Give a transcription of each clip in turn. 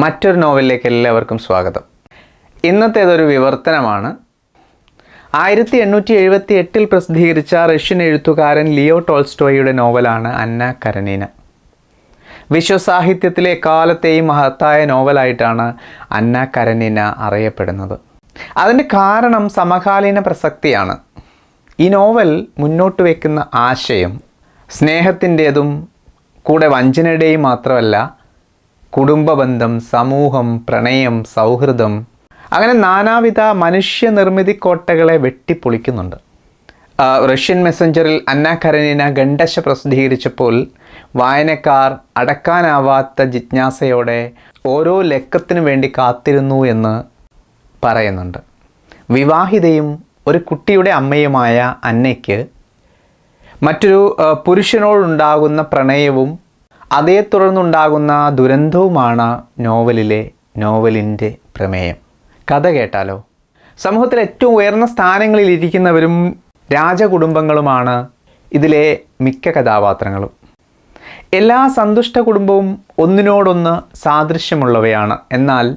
മറ്റൊരു നോവലിലേക്ക് എല്ലാവർക്കും സ്വാഗതം. ഇന്നത്തേതൊരു വിവർത്തനമാണ്. ആയിരത്തി എണ്ണൂറ്റി എഴുപത്തി എട്ടിൽ പ്രസിദ്ധീകരിച്ച റഷ്യൻ എഴുത്തുകാരൻ ലിയോ ടോൾസ്റ്റോയുടെ നോവലാണ് അന്ന കരനീന. വിശ്വസാഹിത്യത്തിലെ കാലത്തെയും മഹത്തായ നോവലായിട്ടാണ് അന്ന കരനീന അറിയപ്പെടുന്നത്. അതിന്റെ കാരണം സമകാലീന പ്രസക്തിയാണ്. ഈ നോവൽ മുന്നോട്ട് വയ്ക്കുന്ന ആശയം സ്നേഹത്തിന്റേതും കൂടെ വഞ്ചനയുടെയും മാത്രമല്ല കുടുംബബന്ധം സമൂഹം പ്രണയം സൗഹൃദം അങ്ങനെ നാനാവിധ മനുഷ്യനിർമ്മിതി കോട്ടകളെ വെട്ടിപ്പൊളിക്കുന്നുണ്ട്. റഷ്യൻ മെസ്സഞ്ചറിൽ അന്ന കരനീന ഗണ്ടശ പ്രസിദ്ധീകരിച്ചപ്പോൾ വായനക്കാർ അടക്കാനാവാത്ത ജിജ്ഞാസയോടെ ഓരോ ലക്കത്തിനു വേണ്ടി കാത്തിരുന്നു എന്ന് പറയുന്നുണ്ട്. വിവാഹിതയും ഒരു കുട്ടിയുടെ അമ്മയുമായ അന്നയ്ക്ക് മറ്റൊരു പുരുഷനോടുണ്ടാകുന്ന പ്രണയവും അതേ തുടർന്നുണ്ടാകുന്ന ദുരന്തവുമാണ് നോവലിലെ നോവലിന്റെ പ്രമേയം. കഥ കേട്ടാലോ? സമൂഹത്തിൽ ഏറ്റവും ഉയർന്ന സ്ഥാനങ്ങളിൽ ഇരിക്കുന്നവരും രാജകുടുംബങ്ങളുമാണ് ഇതിലെ മിക്ക കഥാപാത്രങ്ങളും. എല്ലാ സന്തുഷ്ട കുടുംബവും ഒന്നിനോടൊന്ന് സാദൃശ്യമുള്ളവയാണ്. എന്നാൽ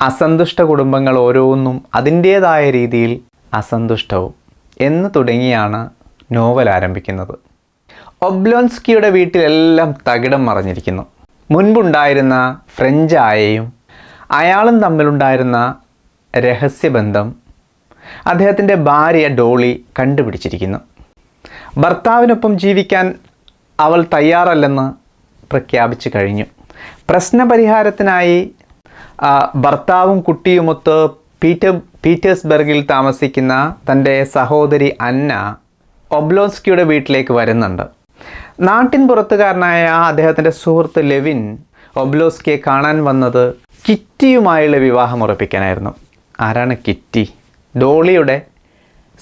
അസന്തുഷ്ട കുടുംബങ്ങൾ ഓരോന്നും അതിന്റേതായ രീതിയിൽ അസന്തുഷ്ടവും. എന്ന് തുടങ്ങിയാണ് നോവൽ ആരംഭിക്കുന്നത്. ഒബ്ലോൻസ്കിയുടെ വീട്ടിലെല്ലാം തകിടം മറഞ്ഞിരിക്കുന്നു. മുൻപുണ്ടായിരുന്ന ഫ്രഞ്ച് ആയയും അയാളും തമ്മിലുണ്ടായിരുന്ന രഹസ്യബന്ധം അദ്ദേഹത്തിന്റെ ഭാര്യ ഡോളി കണ്ടുപിടിച്ചിരിക്കുന്നു. ഭർത്താവിനൊപ്പം ജീവിക്കാൻ അവൾ തയ്യാറല്ലെന്ന് പ്രഖ്യാപിച്ചു കഴിഞ്ഞു. പ്രശ്നപരിഹാരത്തിനായി ഭർത്താവും കുട്ടിയുമൊത്ത് പീറ്റർ പീറ്റേഴ്സ്ബർഗിൽ താമസിക്കുന്ന തന്റെ സഹോദരി അന്ന ഒബ്ലോസ്കിയുടെ വീട്ടിലേക്ക് വരുന്നുണ്ട്. നാട്ടിൻ പുറത്തുകാരനായ അദ്ദേഹത്തിന്റെ സുഹൃത്ത് ലെവിൻ ഒബ്ലോസ്കിയെ കാണാൻ വന്നത് കിറ്റിയുമായുള്ള വിവാഹം ഉറപ്പിക്കാനായിരുന്നു. ആരാണ് കിറ്റി? ഡോളിയുടെ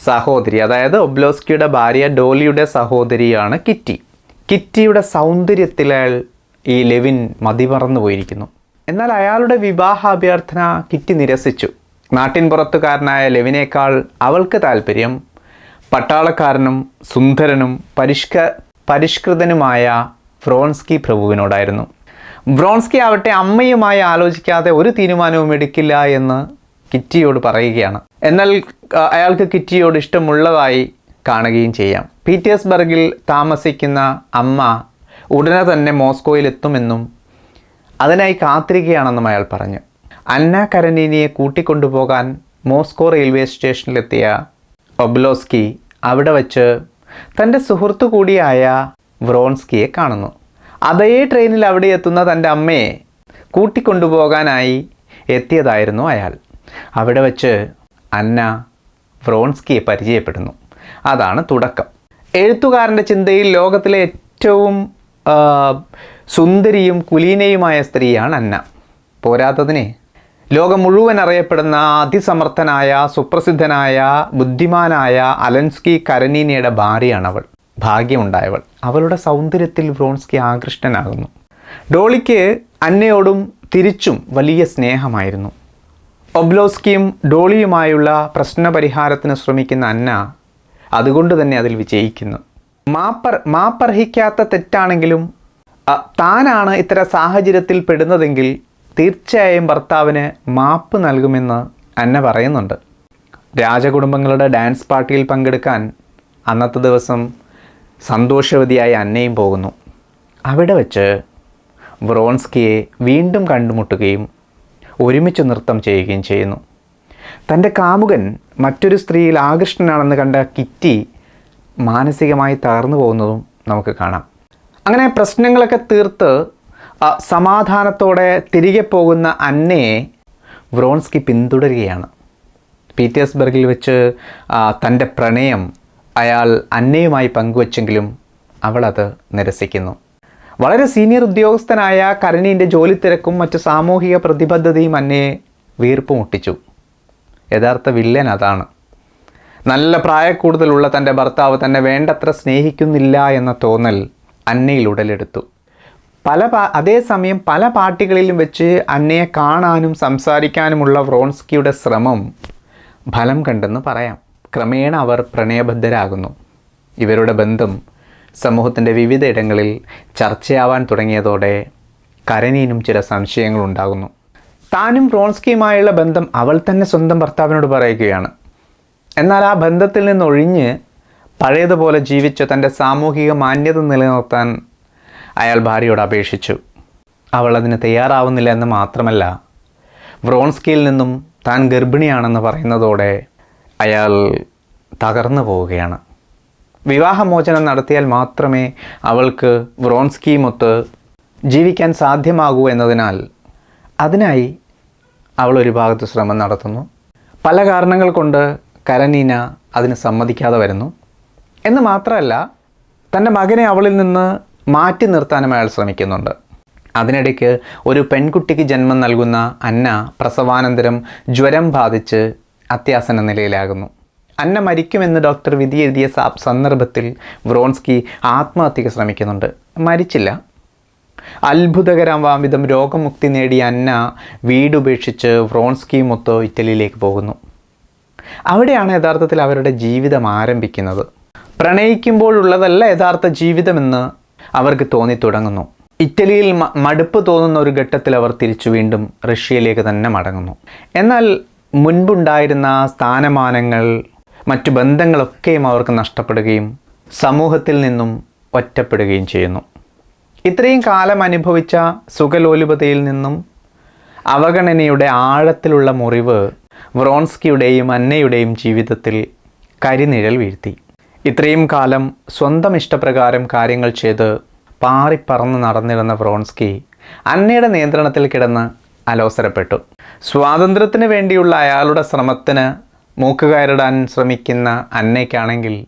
സഹോദരി. അതായത് ഒബ്ലോസ്കിയുടെ ഭാര്യ ഡോളിയുടെ സഹോദരിയാണ് കിറ്റി. കിറ്റിയുടെ സൗന്ദര്യത്തിൽ അയാൾ ഈ ലെവിൻ മതിമറന്നു പോയിരിക്കുന്നു. എന്നാൽ അയാളുടെ വിവാഹ അഭ്യർത്ഥന കിറ്റി നിരസിച്ചു. നാട്ടിൻ പുറത്തുകാരനായ ലെവിനേക്കാൾ അവൾക്ക് താല്പര്യം പട്ടാളക്കാരനും സുന്ദരനും പരിഷ്ക പരിഷ്കൃതനുമായ വ്രോൺസ്കി പ്രഭുവിനോടായിരുന്നു. വ്രോൺസ്കി ആവട്ടെ അമ്മയുമായി ആലോചിക്കാതെ ഒരു തീരുമാനവും എടുക്കില്ല എന്ന് കിറ്റിയോട് പറയുകയാണ്. എന്നാൽ അയാൾക്ക് കിറ്റിയോട് ഇഷ്ടമുള്ളതായി കാണുകയും ചെയ്യാം. പീറ്റേഴ്സ്ബർഗിൽ താമസിക്കുന്ന അമ്മ ഉടനെ തന്നെ മോസ്കോയിലെത്തുമെന്നും അതിനായി കാത്തിരിക്കുകയാണെന്നും അയാൾ പറഞ്ഞു. അന്ന കരനീനിയെ കൂട്ടിക്കൊണ്ടുപോകാൻ മോസ്കോ റെയിൽവേ സ്റ്റേഷനിലെത്തിയ ഒബ്ലോസ്കി അവിടെ വച്ച് തന്റെ സുഹൃത്തു കൂടിയായ വ്രോൺസ്കിയെ കാണുന്നു. അതേ ട്രെയിനിൽ അവിടെ എത്തുന്ന തന്റെ അമ്മയെ കൂട്ടിക്കൊണ്ടുപോകാനായി എത്തിയതായിരുന്നു അയാൾ. അവിടെ വച്ച് അന്ന വ്രോൺസ്കിയെ പരിചയപ്പെടുന്നു. അതാണ് തുടക്കം. എഴുത്തുകാരന്റെ ചിന്തയിൽ ലോകത്തിലെ ഏറ്റവും സുന്ദരിയും കുലീനയുമായ സ്ത്രീയാണ് അന്ന. പോരാത്തതിനെ ലോകം മുഴുവൻ അറിയപ്പെടുന്ന അതിസമർത്ഥനായ സുപ്രസിദ്ധനായ ബുദ്ധിമാനായ അലൻസ്കി കരനീനയുടെ ഭാര്യയാണ് അവൾ ഭാഗ്യമുണ്ടായവൾ. അവളുടെ സൗന്ദര്യത്തിൽ വ്രോൺസ്കി ആകൃഷ്ടനാകുന്നു. ഡോളിക്ക് അന്നയോടും തിരിച്ചും വലിയ സ്നേഹമായിരുന്നു. ഒബ്ലോസ്കിയും ഡോളിയുമായുള്ള പ്രശ്നപരിഹാരത്തിന് ശ്രമിക്കുന്ന അന്ന അതുകൊണ്ട് തന്നെ അതിൽ വിജയിക്കുന്നു. മാപ്പർ മാപ്പർഹിക്കാത്ത തെറ്റാണെങ്കിലും താനാണ് ഇത്തരം സാഹചര്യത്തിൽ പെടുന്നതെങ്കിൽ തീർച്ചയായും ഭർത്താവിന് മാപ്പ് നൽകുമെന്ന് അന്ന പറയുന്നുണ്ട്. രാജകുടുംബങ്ങളുടെ ഡാൻസ് പാർട്ടിയിൽ പങ്കെടുക്കാൻ അന്നത്തെ ദിവസം സന്തോഷവതിയായ അന്നയും പോകുന്നു. അവിടെ വച്ച് വ്രോൺസ്കിയെ വീണ്ടും കണ്ടുമുട്ടുകയും ഒരുമിച്ച് നൃത്തം ചെയ്യുകയും ചെയ്യുന്നു. തന്റെ കാമുകൻ മറ്റൊരു സ്ത്രീയിൽ ആകൃഷ്ടനാണെന്ന് കണ്ട കിറ്റി മാനസികമായി തകർന്നു പോകുന്നതും നമുക്ക് കാണാം. അങ്ങനെ പ്രശ്നങ്ങളൊക്കെ തീർത്ത് സമാധാനത്തോടെ തിരികെ പോകുന്ന അന്നയെ വ്രോൺസ്കി പിന്തുടരുകയാണ്. പീറ്റേഴ്സ്ബർഗിൽ വെച്ച് തന്റെ പ്രണയം അയാൾ അന്നയുമായി പങ്കുവച്ചെങ്കിലും അവളത് നിരസിക്കുന്നു. വളരെ സീനിയർ ഉദ്യോഗസ്ഥനായ കരണീന്റെ ജോലി തിരക്കും മറ്റ് സാമൂഹിക പ്രതിബദ്ധതയും അന്നയെ വീർപ്പ് മുട്ടിച്ചു യഥാർത്ഥ വില്ലൻ അതാണ്. നല്ല പ്രായക്കൂടുതലുള്ള തന്റെ ഭർത്താവ് തന്നെ വേണ്ടത്ര സ്നേഹിക്കുന്നില്ല എന്ന തോന്നൽ അന്നയിൽ ഉടലെടുത്തു. പല അതേസമയം പല പാർട്ടികളിലും വെച്ച് അന്നയെ കാണാനും സംസാരിക്കാനുമുള്ള വ്രോൺസ്കിയുടെ ശ്രമം ഫലം കണ്ടെന്ന് പറയാം. ക്രമേണ അവർ പ്രണയബദ്ധരാകുന്നു. ഇവരുടെ ബന്ധം സമൂഹത്തിന്റെ വിവിധ ഇടങ്ങളിൽ ചർച്ചയാവാൻ തുടങ്ങിയതോടെ കരനീനും ചില സംശയങ്ങളുണ്ടാകുന്നു താനും റോൺസ്കിയുമായുള്ള ബന്ധം അവൾ തന്നെ സ്വന്തം ഭർത്താവിനോട് പറയുകയാണ്. എന്നാൽ ആ ബന്ധത്തിൽ നിന്നൊഴിഞ്ഞ് പഴയതുപോലെ ജീവിച്ച് തന്റെ സാമൂഹിക മാന്യത നിലനിർത്താൻ അയാൾ ഭാര്യയോട് അപേക്ഷിച്ചു. അവൾ അതിന് തയ്യാറാവുന്നില്ല എന്ന് മാത്രമല്ല വ്രോൺസ്കിയിൽ നിന്നും താൻ ഗർഭിണിയാണെന്ന് പറയുന്നതോടെ അയാൾ തകർന്നു പോവുകയാണ്. വിവാഹമോചനം നടത്തിയാൽ മാത്രമേ അവൾക്ക് വ്രോൺസ്കിയുമൊത്ത് ജീവിക്കാൻ സാധ്യമാകൂ എന്നതിനാൽ അതിനായി അവൾ ഒരു ഭാഗത്ത് ശ്രമം നടത്തുന്നു. പല കാരണങ്ങൾ കൊണ്ട് കരനീന അതിന് സമ്മതിക്കാതെ വരുന്നു. എന്ന് മാത്രമല്ല തന്റെ മകനെ അവളിൽ നിന്ന് മാറ്റി നിർത്താനും അയാൾ ശ്രമിക്കുന്നുണ്ട്. അതിനിടയ്ക്ക് ഒരു പെൺകുട്ടിക്ക് ജന്മം നൽകുന്ന അന്ന പ്രസവാനന്തരം ജ്വരം ബാധിച്ച് അത്യാസന നിലയിലാകുന്നു. അന്ന മരിക്കുമെന്ന് ഡോക്ടർ വിധി എഴുതിയ സന്ദർഭത്തിൽ വ്രോൺസ്കി ആത്മഹത്യക്ക് ശ്രമിക്കുന്നുണ്ട്. മരിച്ചില്ല. അത്ഭുതകരമാവിധം രോഗമുക്തി നേടിയ അന്ന വീടുപേക്ഷിച്ച് വ്രോൺസ്കിയുമൊത്ത് ഇറ്റലിയിലേക്ക് പോകുന്നു. അവിടെയാണ് യഥാർത്ഥത്തിൽ അവരുടെ ജീവിതം ആരംഭിക്കുന്നത്. പ്രണയിക്കുമ്പോഴുള്ളതല്ല യഥാർത്ഥ ജീവിതമെന്ന് അവർക്ക് തോന്നി തുടങ്ങുന്നു. ഇറ്റലിയിൽ മടുപ്പ് തോന്നുന്ന ഒരു ഘട്ടത്തിൽ അവർ തിരിച്ചു വീണ്ടും റഷ്യയിലേക്ക് തന്നെ മടങ്ങുന്നു. എന്നാൽ മുൻപുണ്ടായിരുന്ന സ്ഥാനമാനങ്ങൾ മറ്റു ബന്ധങ്ങളൊക്കെയും അവർക്ക് നഷ്ടപ്പെടുകയും സമൂഹത്തിൽ നിന്നും ഒറ്റപ്പെടുകയും ചെയ്യുന്നു. ഇത്രയും കാലം അനുഭവിച്ച സുഖലോലുപതയിൽ നിന്നും അവഗണനയുടെ ആഴത്തിലുള്ള മുറിവ് വ്രോൺസ്കിയുടെയും അന്നയുടെയും ജീവിതത്തിൽ കരിനിഴൽ വീഴ്ത്തി. ഇത്രയും കാലം സ്വന്തം ഇഷ്ടപ്രകാരം കാര്യങ്ങൾ ചെയ്ത് പാറിപ്പറന്ന് നടന്നിരുന്ന വ്രോൺസ്കി അന്നയുടെ നിയന്ത്രണത്തിൽ കിടന്ന് അലോസരപ്പെട്ടു. സ്വാതന്ത്ര്യത്തിന് വേണ്ടിയുള്ള അയാളുടെ ശ്രമത്തിന് മൂക്കുകയറിടാൻ ശ്രമിക്കുന്ന അന്നയ്ക്കാണെങ്കിൽ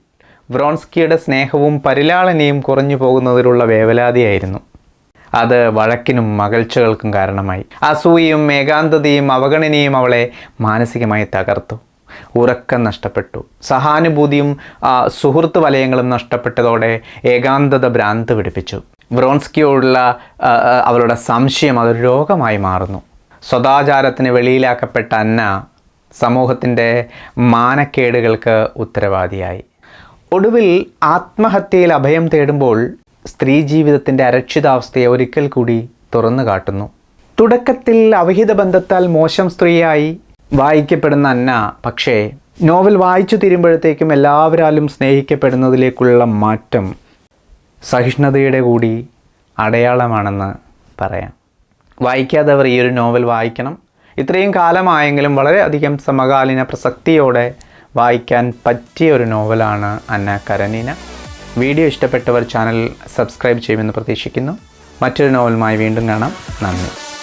വ്രോൺസ്കിയുടെ സ്നേഹവും പരിലാളനയും കുറഞ്ഞു പോകുന്നതിലുള്ള വേവലാതിയായിരുന്നു. അത് വഴക്കിനും മകൾച്ചകൾക്കും കാരണമായി. അസൂയയും ഏകാന്തതയും അവഗണനയും അവളെ മാനസികമായി തകർത്തു. ഉറക്കം നഷ്ടപ്പെട്ടു. സഹാനുഭൂതിയും സുഹൃത്ത് വലയങ്ങളും നഷ്ടപ്പെട്ടതോടെ ഏകാന്തത ഭ്രാന്ത് പിടിപ്പിച്ചു. വ്രോൺസ്കിയോടുള്ള അവളുടെ സംശയം അതൊരു രോഗമായി മാറുന്നു. സ്വദാചാരത്തിന് വെളിയിലാക്കപ്പെട്ട അന്ന സമൂഹത്തിന്റെ മാനക്കേടുകൾക്ക് ഉത്തരവാദിയായി. ഒടുവിൽ ആത്മഹത്യയിൽ അഭയം തേടുമ്പോൾ സ്ത്രീ ജീവിതത്തിന്റെ അരക്ഷിതാവസ്ഥയെ ഒരിക്കൽ കൂടി തുറന്നു കാട്ടുന്നു. തുടക്കത്തിൽ അവിഹിത ബന്ധത്താൽ മോശം സ്ത്രീയായി വായിക്കപ്പെടുന്ന അന്ന പക്ഷേ നോവൽ വായിച്ചു തീരുമ്പോഴത്തേക്കും എല്ലാവരാലും സ്നേഹിക്കപ്പെടുന്നതിലേക്കുള്ള മാറ്റം സഹിഷ്ണുതയുടെ കൂടി അടയാളമാണെന്ന് പറയാം. വായിക്കാത്തവർ ഈ ഒരു നോവൽ വായിക്കണം. ഇത്രയും കാലമായെങ്കിലും വളരെയധികം സമകാലീന പ്രസക്തിയോടെ വായിക്കാൻ പറ്റിയ ഒരു നോവലാണ് അന്ന കരനീന. വീഡിയോ ഇഷ്ടപ്പെട്ടവർ ചാനൽ സബ്സ്ക്രൈബ് ചെയ്യുമെന്ന് പ്രതീക്ഷിക്കുന്നു. മറ്റൊരു നോവലുമായി വീണ്ടും കാണാം. നന്ദി.